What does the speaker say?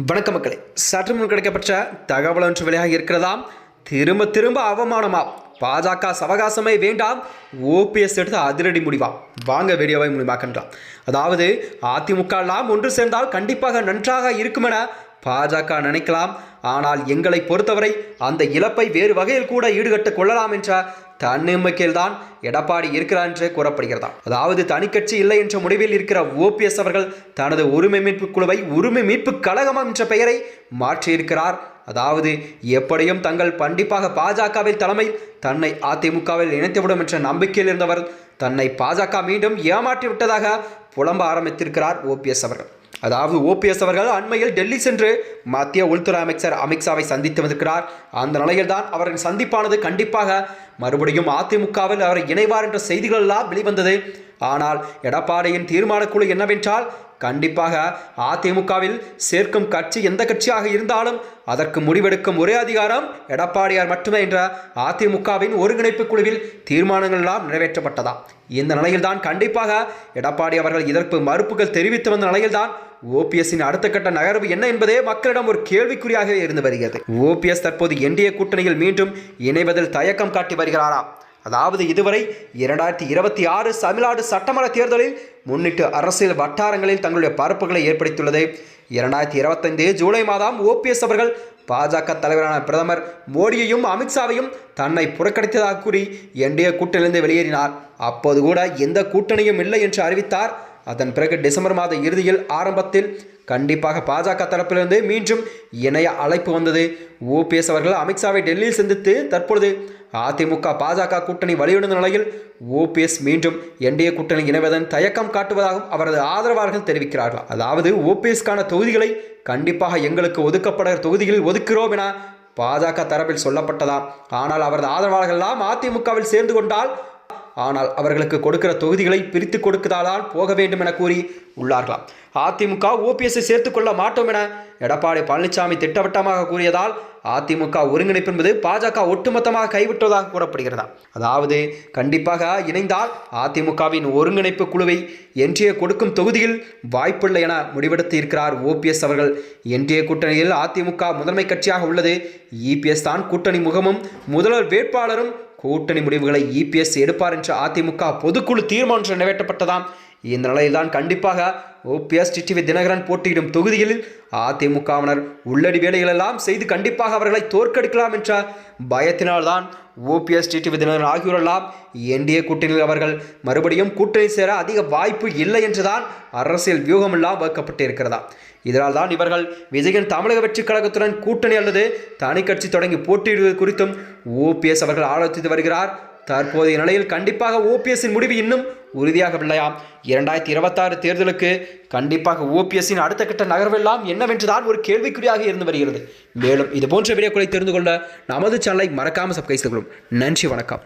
வணக்க மக்களே. சற்று முன் கிடைக்கப்பட்ட தகவல் ஒன்று வெளியாக இருக்கிறதாம் திரும்ப திரும்ப அவமானமா? பாஜக சவகாசமே வேண்டாம். ஓபிஎஸ் எடுத்து அதிரடி முடிவா? வாங்க வீடியோவை முடிவாக்கின்றான் அதாவது அதிமுக எல்லாம் ஒன்று சேர்ந்தால் கண்டிப்பாக நன்றாக இருக்குமென பாஜக நினைக்கலாம். ஆனால் எங்களை பொறுத்தவரை அந்த இழப்பை வேறு வகையில் கூட ஈடுகட்டுக் கொள்ளலாம் என்ற தன்னம்பிக்கையில்தான் எடப்பாடி இருக்கிறார் என்று கூறப்படுகிறதா? அதாவது தனிக்கட்சி இல்லை என்ற முடிவில் இருக்கிற ஓபிஎஸ் அவர்கள் தனது உரிமை மீட்பு குழுவை உரிமை மீட்பு கழகம் என்ற பெயரை மாற்றியிருக்கிறார். அதாவது எப்படியும் தங்கள் கண்டிப்பாக பாஜகவில் தலைமையில் தன்னை அதிமுகவில் இணைத்துவிடும் என்ற நம்பிக்கையில் இருந்தவர் தன்னை பாஜக மீண்டும் ஏமாற்றி விட்டதாக புலம்ப ஆரம்பித்திருக்கிறார் ஓபிஎஸ் அவர்கள். அதாவது ஓபிஎஸ் அவர்கள் அண்மையில் டெல்லி சென்று மத்திய உள்துறை அமைச்சர் அமித்ஷாவை சந்தித்து வந்திருக்கிறார் அந்த நிலையில்தான் அவரின் சந்திப்பானது கண்டிப்பாக மறுபடியும் அதிமுகவில் அவர் இணைவார் என்ற செய்திகள் எல்லாம் வெளிவந்தது. ஆனால் எடப்பாடியின் தீர்மானக்குழு என்னவென்றால் கண்டிப்பாக அதிமுகவில் சேர்க்கும் கட்சி எந்த கட்சியாக இருந்தாலும் அதற்கு முடிவெடுக்கும் ஒரே அதிகாரம் எடப்பாடியார் மட்டுமே என்ற அதிமுகவின் ஒருங்கிணைப்பு குழுவில் தீர்மானங்கள் எல்லாம் நிறைவேற்றப்பட்டதா. இந்த நிலையில்தான் கண்டிப்பாக எடப்பாடி அவர்கள் இதற்கு மறுப்புகள் தெரிவித்து வந்த நிலையில்தான் ஓபிஎஸ்ஸின் அடுத்த கட்ட நகர்வு என்ன என்பதே மக்களிடம் ஒரு கேள்விக்குறியாகவே இருந்து வருகிறது. ஓபிஎஸ் தற்போது என்டிஏ கூட்டணியில் மீண்டும் இணைவதில் தயக்கம் காட்டி வருகிறாராம் அதாவது இதுவரை இரண்டாயிரத்தி இருபத்தி ஆறு தமிழ்நாடு சட்டமன்ற தேர்தலில் முன்னிட்டு அரசியல் வட்டாரங்களில் தங்களுடைய பரப்புகளை ஏற்படுத்தியுள்ளது. இரண்டாயிரத்தி இருபத்தைந்து ஜூலை மாதம் ஓபிஎஸ் அவர்கள் பாஜக தலைவரான பிரதமர் மோடியையும் அமித்ஷாவையும் தன்னை புறக்கணித்ததாக கூறி என்டிஏ கூட்டணியிலிருந்து வெளியேறினார். அப்போது கூட எந்த கூட்டணியும் இல்லை என்று அறிவித்தார் அதன் பிறகு டிசம்பர் மாத இறுதியில் ஆரம்பத்தில் கண்டிப்பாக பாஜக தரப்பிலிருந்து மீண்டும் இணைய அழைப்பு வந்தது. ஓபிஎஸ் அவர்கள் அமித்ஷாவை டெல்லியில் சந்தித்து தற்பொழுது அதிமுக பாஜக கூட்டணி வலியுறுந்த நிலையில் ஓபிஎஸ் மீண்டும் என்டிஏ கூட்டணி இணைவதன் தயக்கம் காட்டுவதாகவும் அவரது ஆதரவாளர்கள் தெரிவிக்கிறார்கள். அதாவது ஓபிஎஸ்க்கான தொகுதிகளை கண்டிப்பாக எங்களுக்கு ஒதுக்கப்பட தொகுதிகளில் ஒதுக்கிறோம் என பாஜக தரப்பில் சொல்லப்பட்டதா? ஆனால் அவரது ஆதரவாளர்கள்லாம் அதிமுகவில் சேர்ந்து கொண்டால் ஆனால் அவர்களுக்கு கொடுக்கிற தொகுதிகளை பிரித்து கொடுக்கதால் போக வேண்டும் என கூறி உள்ளார்களாம். அதிமுக ஓபிஎஸ்ஐ சேர்த்து கொள்ள மாட்டோம் என எடப்பாடி பழனிசாமி திட்டவட்டமாக கூறியதால் அதிமுக ஒருங்கிணைப்பு என்பது பாஜக ஒட்டுமொத்தமாக கைவிட்டதாக கூறப்படுகிறதா? அதாவது கண்டிப்பாக இணைந்தால் அதிமுகவின் ஒருங்கிணைப்பு குழுவை என்டிஏ கொடுக்கும் தொகுதியில் வாய்ப்பில்லை என முடிவெடுத்து இருக்கிறார் ஓபிஎஸ் அவர்கள். என்டிஏ கூட்டணியில் அதிமுக முதன்மை கட்சியாக உள்ளது. இபிஎஸ் தான் கூட்டணி முகமும் முதல்வர் வேட்பாளரும் கூட்டணி முடிவுகளை இபிஎஸ் எடுப்பார் என்ற அதிமுக பொதுக்குழு தீர்மானம் நிறைவேற்றப்பட்டதாம். இந்த நிலையில்தான் கண்டிப்பாக ஓபிஎஸ் டிடிவி தினகரன் போட்டியிடும் தொகுதிகளில் அதிமுகவினர் உள்ளடி வேலைகளெல்லாம் செய்து கண்டிப்பாக அவர்களை தோற்கடிக்கலாம் என்ற பயத்தினால்தான் ஓபிஎஸ் டிடிவி தினகரன் ஆகியோரெல்லாம் என்டிஏ கூட்டணியில் அவர்கள் மறுபடியும் கூட்டணி சேர அதிக வாய்ப்பு இல்லை என்றுதான் அரசியல் வியூகமெல்லாம் வகுக்கப்பட்டு இருக்கிறதா இதனால் தான் இவர்கள் விஜயன் தமிழக வெற்றி கழகத்துடன் கூட்டணி அல்லது தனி கட்சி தொடங்கி போட்டியிடுவது குறித்தும் ஓபிஎஸ் அவர்கள் ஆலோசித்து வருகிறார். தற்போதைய நிலையில் கண்டிப்பாக ஓபிஎஸ்ஸின் முடிவு இன்னும் உறுதியாகவில்லையாம் இரண்டாயிரத்தி இருபத்தாறு தேர்தலுக்கு கண்டிப்பாக ஓபிஎஸ்ஸின் அடுத்த கட்ட நகர்வெல்லாம் என்னவென்றுதான் ஒரு கேள்விக்குறியாக இருந்து வருகிறது. மேலும் இது போன்ற வீடியோக்களை தெரிந்து கொள்ள நமது சேனலை மறக்காமல் சப்ஸ்கிரைப் செய்து கொள்ளும். நன்றி வணக்கம்.